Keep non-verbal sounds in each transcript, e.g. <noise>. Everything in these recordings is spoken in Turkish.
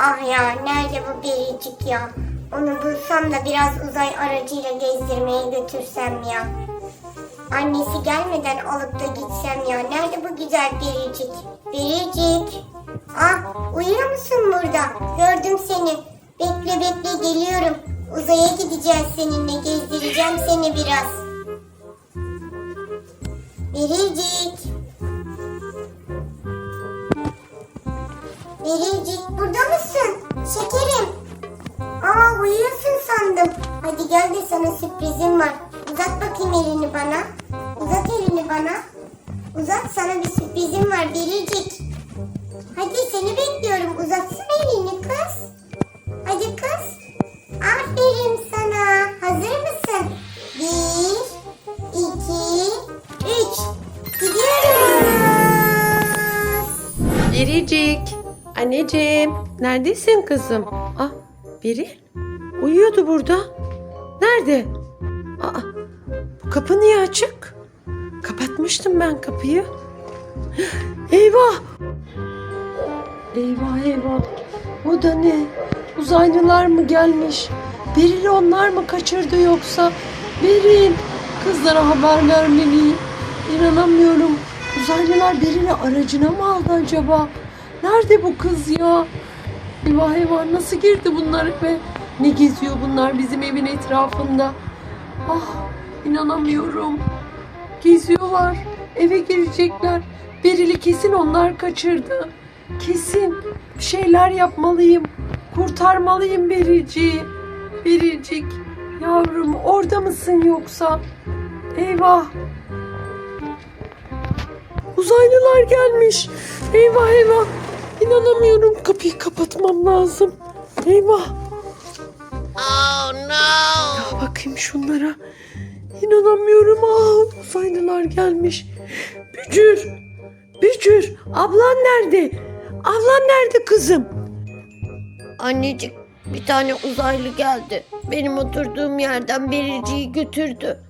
Ah ya nerede bu biricik ya? Onu bulsam da biraz uzay aracıyla gezdirmeye götürsem ya. Annesi gelmeden alıp da gitsem ya. Nerede bu güzel biricik? Biricik. Ah uyuyor musun burada? Gördüm seni. Bekle bekle geliyorum. Uzaya gideceğiz seninle. Gezdireceğim seni biraz. Biricik. Biricik burada mısın? Şekerim. Aa uyuyorsun sandım. Hadi gel de sana sürprizim var. Uzat bakayım elini bana. Uzat elini bana. Uzat sana bir sürprizim var Biricik. Hadi seni bekliyorum. Uzatsana elini kız. Hadi kız. Anneciğim. Neredesin kızım? Ah biri uyuyordu burada. Nerede? Aa, bu kapı niye açık? Kapatmıştım ben kapıyı. Eyvah! Eyvah eyvah. Bu da ne? Uzaylılar mı gelmiş? Beril onlar mı kaçırdı yoksa? Beril! Kızlara haber vermeliyim. İnanamıyorum. Uzaylılar Beril'i aracına mı aldı acaba? Nerede bu kız ya? Eyvah eyvah nasıl girdi bunlar ve ne geziyor bunlar bizim evin etrafında? Ah inanamıyorum. Geziyorlar. Eve girecekler. Beril'i kesin onlar kaçırdı. Kesin bir şeyler yapmalıyım. Kurtarmalıyım Berilciği. Berilcik yavrum orada mısın yoksa? Eyvah. Uzaylılar gelmiş. Eyvah eyvah. İnanamıyorum. Kapıyı kapatmam lazım. Eyvah. Oh no! Ya bakayım şunlara. İnanamıyorum. Aa, uzaylılar gelmiş. Bücür. Bücür. Ablan nerede? Ablan nerede kızım? Annecik bir tane uzaylı geldi. Benim oturduğum yerden biriciyi götürdü.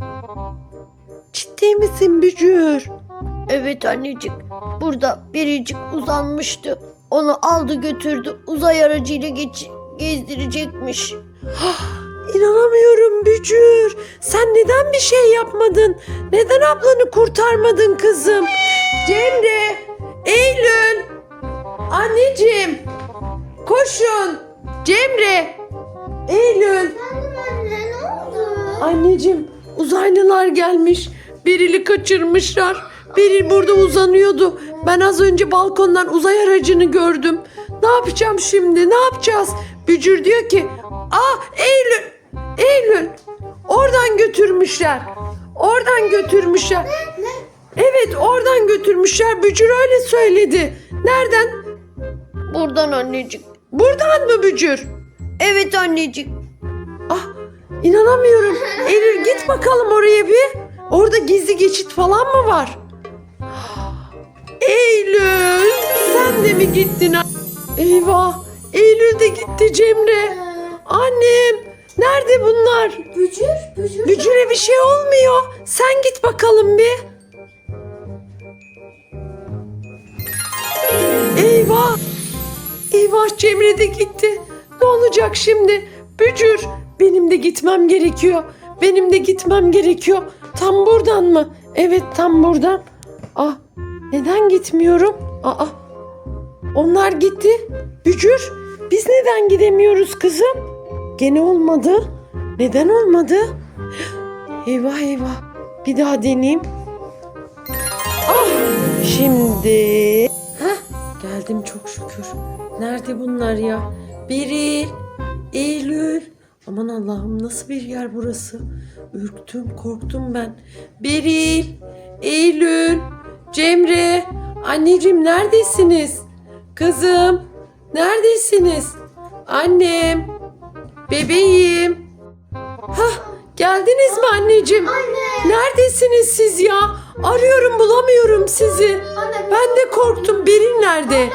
Ciddi misin Bücür? Evet annecik. Burada biricik uzanmıştı. Onu aldı götürdü. Uzay aracıyla geç gezdirecekmiş. İnanamıyorum Bücür. Sen neden bir şey yapmadın? Neden ablanı kurtarmadın kızım? Cemre, Eylül, anneciğim, koşun. Cemre, Eylül. Anne ne oldu? Anneciğim, uzaylılar gelmiş. Berili kaçırmışlar. Beril burada uzanıyordu. Ben az önce balkondan uzay aracını gördüm. Ne yapacağım şimdi? Ne yapacağız? Bücür diyor ki, "Aa Eylül, Eylül. Oradan götürmüşler. Oradan götürmüşler." Evet, oradan götürmüşler. Bücür öyle söyledi. Nereden? Buradan annecik. Buradan mı Bücür? Evet annecik. Ah inanamıyorum. <laughs> Eylül git bakalım oraya bir. Orada gizli geçit falan mı var? Eylül sen de mi gittin? Eyvah Eylül de gitti Cemre. Annem nerede bunlar? Bücür, bücür. Bücüre bir şey olmuyor. Sen git bakalım bir. Eyvah. Eyvah Cemre de gitti. Ne olacak şimdi? Bücür. Benim de gitmem gerekiyor. Benim de gitmem gerekiyor. Tam buradan mı? Evet tam buradan. Ah neden gitmiyorum? Aa onlar gitti. Bücür biz neden gidemiyoruz kızım? Gene olmadı. Neden olmadı? Eyvah eyvah. Bir daha deneyeyim. Ah şimdi. Hah geldim çok şükür. Nerede bunlar ya? Beril, Eylül. Aman Allah'ım nasıl bir yer burası? Ürktüm, korktum ben. Beril, Eylül, Cemre. Anneciğim neredesiniz? Kızım, neredesiniz? Annem, bebeğim. Hah, geldiniz mi anneciğim? Anne. Neredesiniz siz ya? Arıyorum bulamıyorum sizi. Anne Ben de korktum. Beril nerede?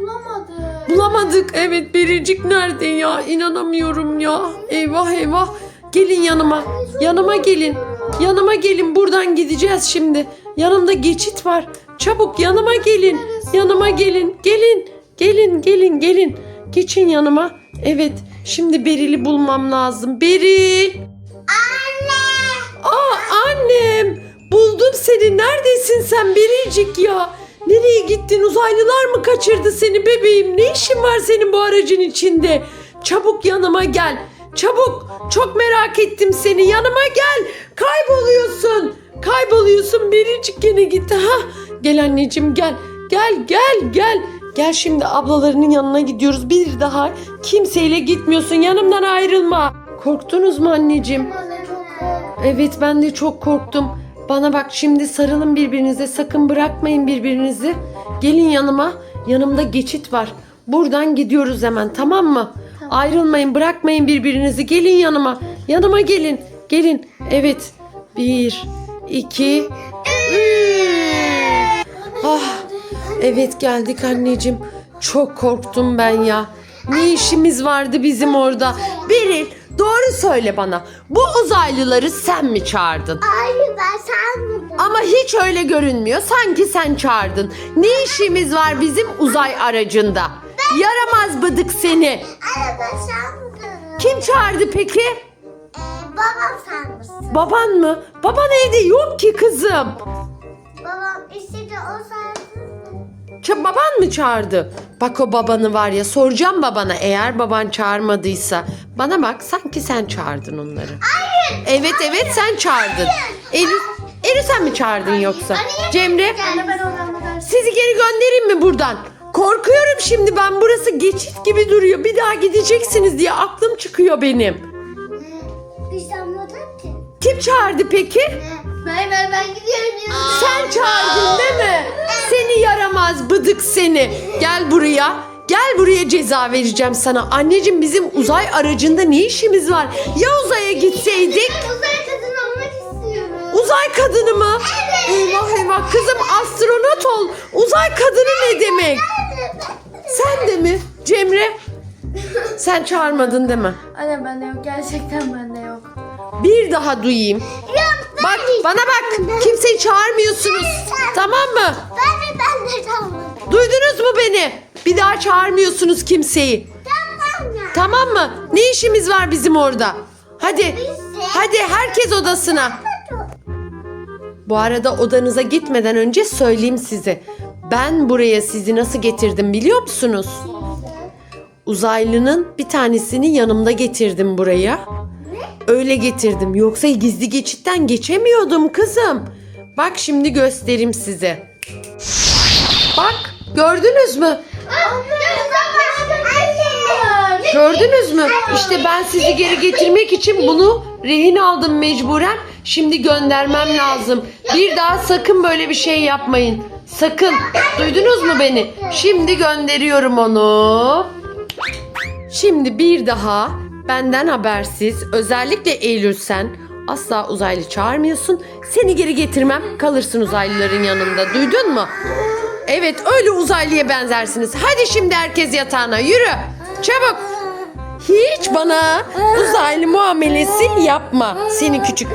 bulamadım. Bulamadık. Evet Bericik nerede ya? İnanamıyorum ya. Eyvah eyvah. Gelin yanıma. Yanıma gelin. Yanıma gelin. Buradan gideceğiz şimdi. Yanımda geçit var. Çabuk yanıma gelin. Yanıma gelin. Gelin. Gelin gelin gelin. Geçin yanıma. Evet. Şimdi Beril'i bulmam lazım. Beril. Anne. Aa annem. Buldum seni. Neredesin sen Berilcik ya? Nereye gittin? Uzaylılar mı kaçırdı seni bebeğim? Ne işin var senin bu aracın içinde? Çabuk yanıma gel. Çabuk. Çok merak ettim seni. Yanıma gel. Kayboluyorsun. Kayboluyorsun. Berilcik gene gitti. Ha? Gel anneciğim gel. Gel gel gel. Gel şimdi ablalarının yanına gidiyoruz. Bir daha kimseyle gitmiyorsun. Yanımdan ayrılma. Korktunuz mu anneciğim? Evet ben de çok korktum. Bana bak şimdi sarılın birbirinize. Sakın bırakmayın birbirinizi. Gelin yanıma. Yanımda geçit var. Buradan gidiyoruz hemen tamam mı? Ayrılmayın bırakmayın birbirinizi. Gelin yanıma. Yanıma gelin. Gelin. Evet. Bir, iki, üç. Ah, evet geldik anneciğim. Çok korktum ben ya. Ne işimiz vardı bizim orada? Beril doğru söyle bana. Bu uzaylıları sen mi çağırdın? Anne ben sanmadım. Ama hiç öyle görünmüyor. Sanki sen çağırdın. Ne işimiz var bizim uzay aracında? Yaramaz bıdık seni. Anne ben sanmadım. Kim çağırdı peki? Babam sanmışsın. Baban mı? Baban evde yok ki kızım. Babam istedi o sansın. Ç- baban mı çağırdı? Bak o babanı var ya soracağım babana eğer baban çağırmadıysa. Bana bak sanki sen çağırdın onları. Hayır. Evet evet sen çağırdın. Elif, Elif sen mi çağırdın yoksa? Cemre Anne ben onu sizi geri göndereyim mi buradan? Korkuyorum şimdi ben burası geçit gibi duruyor. Bir daha gideceksiniz diye aklım çıkıyor benim. Çağırdı peki? Ben ben ben gidiyorum. Sen çağırdın değil mi? Seni yaramaz bıdık seni. Gel buraya. Gel buraya ceza vereceğim sana. Anneciğim bizim uzay aracında ne işimiz var? Ya uzaya gitseydik? Uzay kadın olmak istiyorum. Uzay kadını mı? Eyvah eyvah kızım astronot ol. Uzay kadını ne demek? Sen de mi? Cemre? Sen çağırmadın değil mi? Anne bende yok. Gerçekten bende yok. Bir daha duyayım. Bak bana bak. Kimseyi çağırmıyorsunuz. Tamam mı? Ben de ben de tamam. Duydunuz mu beni? Bir daha çağırmıyorsunuz kimseyi. Tamam ya. Tamam mı? Ne işimiz var bizim orada? Hadi. Hadi herkes odasına. Bu arada odanıza gitmeden önce söyleyeyim size. Ben buraya sizi nasıl getirdim biliyor musunuz? Uzaylının bir tanesini yanımda getirdim buraya. Öyle getirdim. Yoksa gizli geçitten geçemiyordum kızım. Bak şimdi göstereyim size. Bak gördünüz mü? Gördünüz mü? İşte ben sizi geri getirmek için bunu rehin aldım mecburen. Şimdi göndermem lazım. Bir daha sakın böyle bir şey yapmayın. Sakın. Duydunuz mu beni? Şimdi gönderiyorum onu. Şimdi bir daha benden habersiz özellikle Eylül sen asla uzaylı çağırmıyorsun. Seni geri getirmem kalırsın uzaylıların yanında duydun mu? Evet öyle uzaylıya benzersiniz. Hadi şimdi herkes yatağına yürü. Çabuk. Hiç bana uzaylı muamelesi yapma. Seni küçük